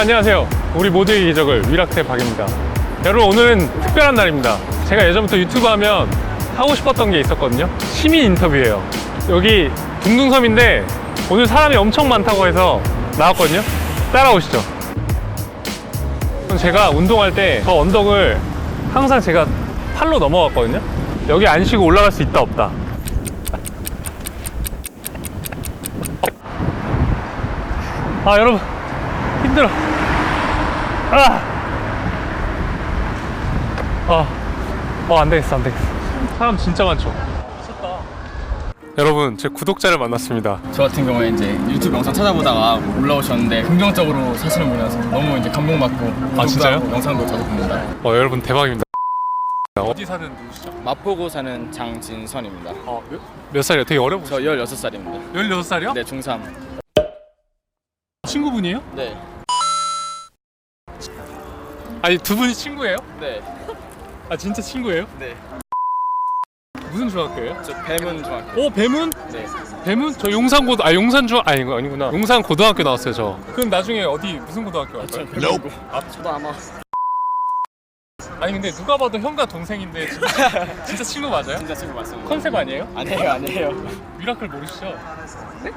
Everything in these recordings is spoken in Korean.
안녕하세요. 우리 모두의 기적을 위락태 박입니다. 여러분 오늘은 특별한 날입니다. 제가 예전부터 유튜브 하면 하고 싶었던 게 있었거든요. 시민 인터뷰예요. 여기 둥둥섬인데 오늘 사람이 엄청 많다고 해서 나왔거든요. 따라오시죠. 제가 운동할 때 저 언덕을 항상 제가 팔로 넘어갔거든요. 여기 안 쉬고 올라갈 수 있다 없다. 아 여러분 힘들어. 아. 아. 어, 안 되겠어, 안 되겠어. 사람 진짜 많죠? 미쳤다. 여러분, 제 구독자를 만났습니다. 저 같은 경우에 이제 유튜브 영상 찾아보다가 올라오셨는데 긍정적으로 사시는 분이라서 너무 이제 감동받고 아, 진짜요? 구독도 하고 영상도 자주 봅니다. 어, 여러분, 대박입니다. 어디 사는 누구시죠? 마포구 사는 장진선입니다. 어, 몇, 몇 살이요? 되게 어려 보이죠? 저 16살입니다. 16살이요? 네, 중3. 친구분이에요? 네. 아니, 두 분이 친구예요? 네. 아, 진짜 친구예요? 네. 무슨 중학교예요? 저 뱀은 중학교. 오, 뱀은? 네. 뱀은? 저 용산고등, 아, 용산중, 아니, 이거 아니구나. 용산 고등학교 나왔어요, 저. 그럼 나중에 어디, 무슨 고등학교 갈까요? 뱀이고. 아, 저도 아마 아니, 근데 누가 봐도 형과 동생인데, 진짜, 진짜 친구 맞아요? 진짜 친구 맞습니다. 컨셉 아니에요? 아니에요, 아니에요. 미라클 모르시죠? 네?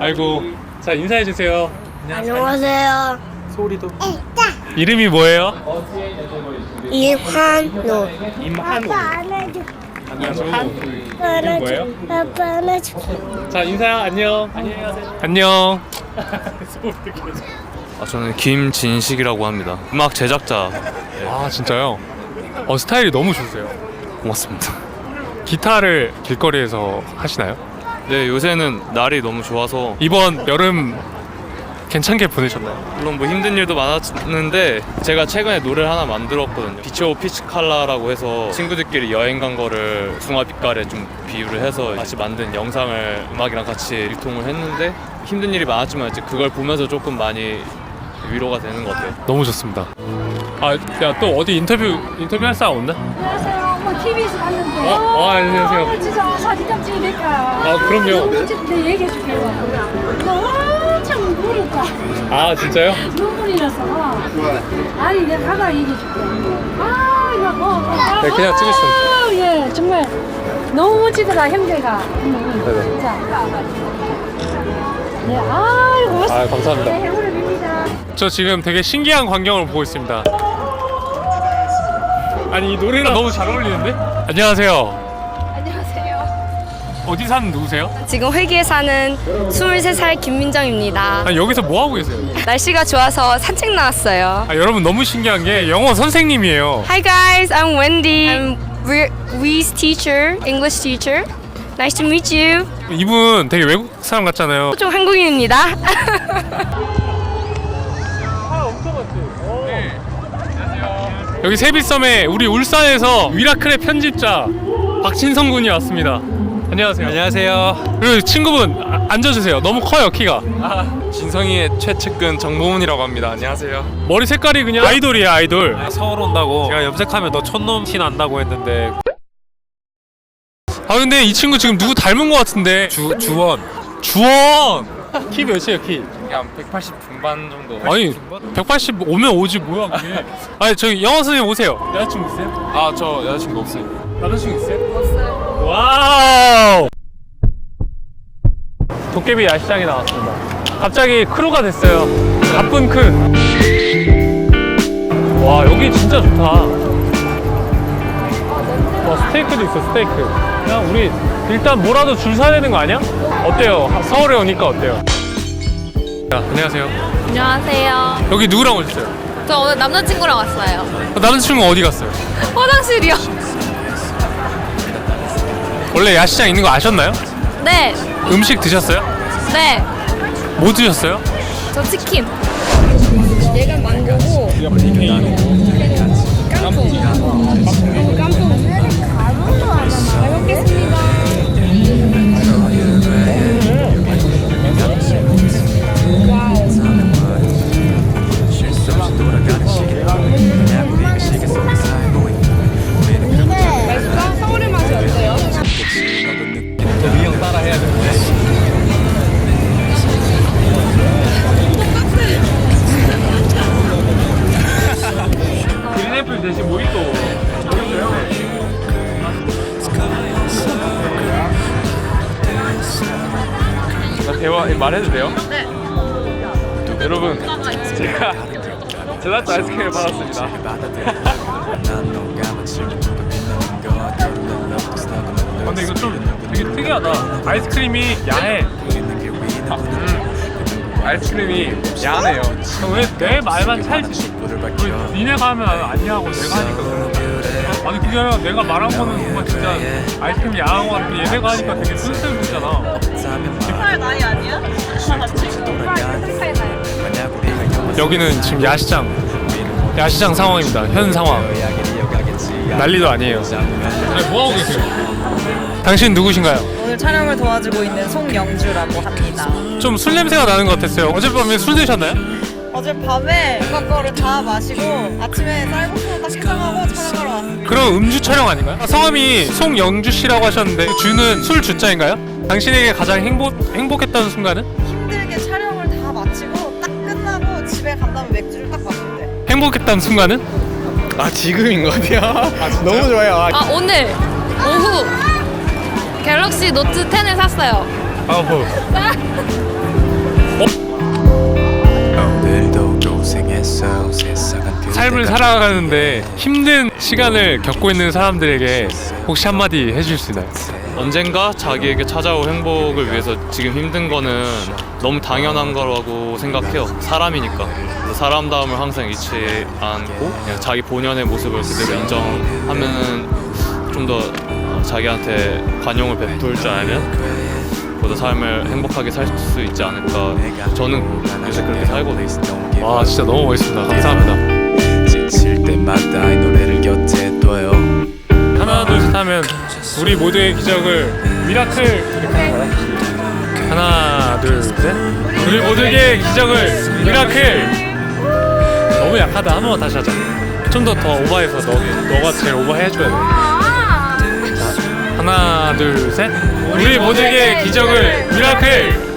아이고 자 인사해 주세요. 안녕하세요. 이름이 뭐예요? 이환노. 임한우. 아빠 안아줘. 이름 뭐예요? 아빠 안아줘. 자 인사 안녕. 안녕하세요. 안녕. 아, 저는 김진식이라고 합니다. 음악 제작자 아 진짜요? 어 스타일이 너무 좋으세요. 고맙습니다. 기타를 길거리에서 하시나요? 네, 요새는 날이 너무 좋아서 이번 여름 괜찮게 보내셨나요? 물론 뭐 힘든 일도 많았는데 제가 최근에 노래를 하나 만들었거든요. 비치오 피치 칼라라고 해서 친구들끼리 여행 간 거를 중화빛깔에 좀 비유를 해서 다시 만든 영상을 음악이랑 같이 일통을 했는데 힘든 일이 많았지만 이제 그걸 보면서 조금 많이 위로가 되는 것 같아요. 너무 좋습니다. 아 야 또 어디 인터뷰 인터뷰 할 사람 없나? 안녕하세요. 뭐 TV에서 봤는데. 어? 어, 안녕하세요. 어, 진짜 사진 좀 찍을까? 아, 그럼요. 네, 얘기해 줄게요. 너 청 울었다. 아 진짜요? 눈물이 나서. 아니, 내가 가가 얘기해 줄게. 아, 이거 뭐. 뭐. 네, 그냥 찍으시면 아, 예, 정말 너무 멋지더라, 형제가. 네네. 진짜. 네, 아이고, 고맙습니다. 아 감사합니다. 네, 행운을 빕니다. 저 지금 되게 신기한 광경을 보고 있습니다. 아니 이 노래랑 너무 잘 어울리는데? 안녕하세요. 어디 사는 누구세요? 지금 회기에 사는 23살 김민정입니다. 아니 여기서 뭐 하고 계세요? 날씨가 좋아서 산책 나왔어요. 아 여러분 너무 신기한 게 영어 선생님이에요. Hi guys, I'm Wendy. I'm Re- We's teacher, English teacher. Nice to meet you. 이분 되게 외국 사람 같잖아요. 좀 한국인입니다. 여기 세비섬에 우리 울산에서 위라클의 편집자 박진성 군이 왔습니다. 안녕하세요. 안녕하세요. 그리고 친구분 아, 앉아주세요. 너무 커요 키가. 진성이의 최측근 정보문이라고 합니다. 안녕하세요. 머리 색깔이 그냥 아이돌이야 아이돌. 서울 온다고 제가 염색하면 너 촌놈 티 난다고 했는데 아 근데 이 친구 지금 누구 닮은 것 같은데 주, 주원 주원 키 몇이에요 키? 한180 중반 정도. 아니 180 오면 오지 뭐야 그게 아니 저기 영어 선생님 오세요 여자친구 있어요? 아, 저 여자친구 없어요. 남자친구 있어요? 없어요 와우 도깨비 야시장에 나왔습니다 갑자기 크루가 됐어요 가쁜 크와 여기 진짜 좋다 와 스테이크도 있어 스테이크 그냥 우리 일단 뭐라도 줄 사야 되는 거 아니야? 어때요? 하- 서울에 오니까 어때요? 야, 안녕하세요 안녕하세요. 여기 누구랑 오셨어요? 저 오늘 남자친구랑 왔어요. 어, 남자친구 어디 갔어요? 화장실이요. 원래 야시장 있는 거 아셨나요? 네, 음식 드셨어요? 네. 뭐 드셨어요? 저 치킨. 얘가 망고고. 깐풍. 대화 말해도 돼요? 네. 여러분, 제가 젤라또 아이스크림을 받았습니다. 아, 근데 이거 좀 되게 특이하다. 아이스크림이 야해. 아, 음. 아이스크림이 야하네요. 왜 내 말만 찰지? 왜 니네가 하면 아니하고 내가 하니까 거야? 아니 그게 아니라 내가 말한 거는 정말 진짜 아이스크림이 야한 거 같은데 얘네가 하니까 되게 순수해 보이잖아. 여기는 지금 야시장 야시장 상황입니다. 현 상황. 난리도 아니에요. 아니, 뭐 하고 계세요? 당신 누구신가요? 오늘 촬영을 도와주고 있는 송영주라고 합니다. 좀 술 냄새가 나는 것 같았어요. 어젯밤에 술 드셨나요? 어젯밤에 누가 거를 다 마시고 아침에 쌀국수 딱 식당하고 촬영하러 왔습니다. 그럼 음주 촬영 아닌가요? 아, 성함이 송영주 씨라고 하셨는데 주는 술 주자인가요? 당신에게 가장 행복 행복했던 순간은? 힘들게 촬영을 다 마치고 딱 끝나고 집에 간 다음에 맥주를 딱 마셨는데 행복했던 순간은? 아 지금인 것 같아요. 너무 좋아요. 아, 아 오늘 오후 갤럭시 노트 10을 샀어요. 아 뭐. 고생했어 세상은 삶을 살아가는데 힘든 시간을 겪고 있는 사람들에게 혹시 한마디 해주실 수 있나요? 언젠가 자기에게 찾아올 행복을 위해서 지금 힘든 거는 너무 당연한 거라고 생각해요. 사람이니까. 그래서 사람다움을 항상 잃지 않고 그냥 자기 본연의 모습을 그대로 인정하면은 좀더 자기한테 관용을 베풀 줄 알면 보다 삶을 행복하게 살 수 있지 않을까. 저는 요새 그렇게 살고 있습니다. 와 진짜 너무 멋있습니다. 감사합니다. 지칠 때마다 이 노래를 곁에 둬요 하나 둘 셋 하면 우리 모두의 기적을 미라클 이렇게? 하나 둘 셋. 우리 모두의 기적을 미라클. 너무 약하다. 한 번만 다시 하자. 좀 더 더 오버해서 너 너가 제일 오버해 줘야 돼. 자, 하나 둘 셋. 우리 모두의 기적을 미라클.